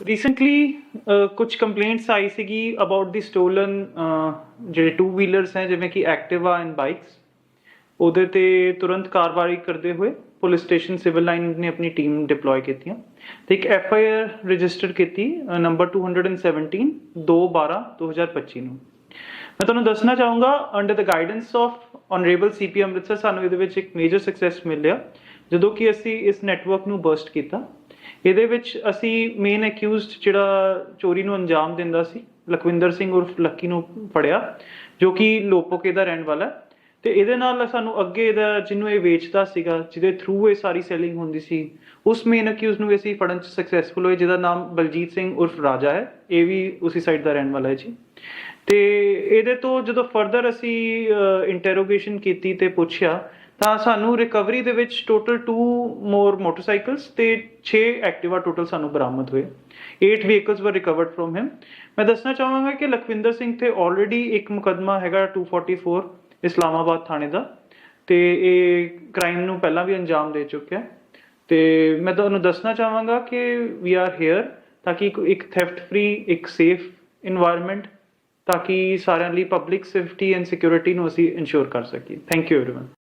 Recently ਕੁਝ complaints ਆਈ ਸੀਗੀ ਅਬਾਊਟ ਦੀ ਸਟੋਲਨ ਜਿਹੜੇ ਟੂ ਵੀਲਰਸ ਹੈ, ਜਿਵੇਂ ਕਿ ਐਕਟਿਵਾ ਐਂਡ ਬਾਈਕਸ ਉਹਦੇ ਤੇ ਤੁਰੰਤ ਕਾਰਵਾਈ ਕਰਦੇ ਹੋਏ ਪੁਲਿਸ ਸਟੇਸ਼ਨ ਸਿਵਲ ਲਾਈਨ ਨੇ ਆਪਣੀ ਟੀਮ ਡਿਪਲੋਏ ਕੀਤੀਆਂ। ਤੇ ਇੱਕ ਐਫ ਆਈ ਆਰ ਰਜਿਸਟਰ ਕੀਤੀ ਨੰਬਰ 217 212 2025 ਨੂੰ। ਮੈਂ ਤੁਹਾਨੂੰ ਦੱਸਣਾ ਚਾਹੂੰਗਾ under the guidance of honourable CP Amritsar ਸਾਨੂੰ ਇਹਦੇ ਵਿੱਚ ਇੱਕ ਮੇਜਰ ਸਕਸੈਸ ਮਿਲਿਆ, ਜਦੋਂ ਕਿ ਅਸੀਂ ਇਸ ਨੈਟਵਰਕ ਨੂੰ ਬਰਸਟ ਕੀਤਾ। ਇਹਦੇ ਵਿੱਚ ਅਸੀਂ ਮੇਨ ਅਕਿਊਜ਼ਡ ਜਿਹੜਾ ਚੋਰੀ ਨੂੰ ਅੰਜਾਮ ਦਿੰਦਾ ਸੀ, ਲਖਵਿੰਦਰ ਸਿੰਘ ਉਰਫ ਲੱਕੀ ਨੂੰ ਫੜਿਆ, ਜੋ ਕਿ ਲੋਪੋਕੇ ਦਾ ਰਹਿਣ ਵਾਲਾ ਤੇ ਇਹਦੇ ਨਾਲ ਸਾਨੂੰ ਅੱਗੇ ਇਹਦਾ ਜਿਹਨੂੰ ਇਹ ਵੇਚਦਾ ਸੀਗਾ, ਜਿਹਦੇ ਥਰੂ ਇਹ ਸਾਰੀ ਸੈਲਿੰਗ ਹੁੰਦੀ ਸੀ, ਉਸ ਮੇਨ ਅਕਿਊਜ਼ ਨੂੰ ਅਸੀਂ ਫੜਨ ਚ ਸਕਸੈਸਫੁਲ ਹੋਏ, ਜਿਹਦਾ ਨਾਮ ਬਲਜੀਤ ਸਿੰਘ ਉਰਫ ਰਾਜਾ ਹੈ। ਇਹ ਵੀ ਉਸੇ ਸਾਈਡ ਦਾ ਰਹਿਣ ਵਾਲਾ ਹੈ ਜੀ। ਤੇ ਇਹਦੇ ਤੋਂ ਜਦੋਂ ਫਰਦਰ ਅਸੀਂ ਇੰਟਰੋਗੇਸ਼ਨ ਕੀਤੀ ਤੇ ਪੁੱਛਿਆ, ਤਾਂ ਸਾਨੂੰ ਰਿਕਵਰੀ ਦੇ ਵਿੱਚ ਟੋਟਲ 2 ਮੋਰ ਮੋਟਰਸਾਈਕਲਸ ਤੇ 6 ਐਕਟਿਵਾ ਟੋਟਲ ਸਾਨੂੰ ਬਰਾਮਦ ਹੋਏ। 8 ਵਹੀਕਲਸ ਵਰ ਰਿਕਵਰਡ ਫਰਮ ਹਿਮ ਮੈਂ ਦੱਸਣਾ ਚਾਹਾਂਗਾ ਕਿ ਲਖਵਿੰਦਰ ਸਿੰਘ ਤੇ ਆਲਰੇਡੀ ਇੱਕ ਮੁਕਦਮਾ ਹੈਗਾ 244 ਇਸਲਾਮਾਬਾਦ ਥਾਣੇ ਦਾ। ਤੇ ਇਹ ਕ੍ਰਾਈਮ ਨੂੰ ਪਹਿਲਾਂ ਵੀ ਅੰਜਾਮ ਦੇ ਚੁੱਕਿਆ। ਤੇ ਮੈਂ ਤੁਹਾਨੂੰ ਦੱਸਣਾ ਚਾਹਾਂਗਾ ਕਿ ਵੀ ਆਰ ਹੇਅਰ ਤਾਂ ਕਿ ਇੱਕ ਥੈਫਟ ਫਰੀ ਇੱਕ ਸੇਫ এনवायरमेंट ਤਾਂ ਕਿ ਸਾਰਿਆਂ ਲਈ ਪਬਲਿਕ ਸੇਫਟੀ ਐਂਡ ਸਿਕਿਉਰਿਟੀ ਨੂੰ ਅਸੀਂ ਇਨਸ਼ੋਰ ਕਰ ਸਕੀਏ। Thank you everyone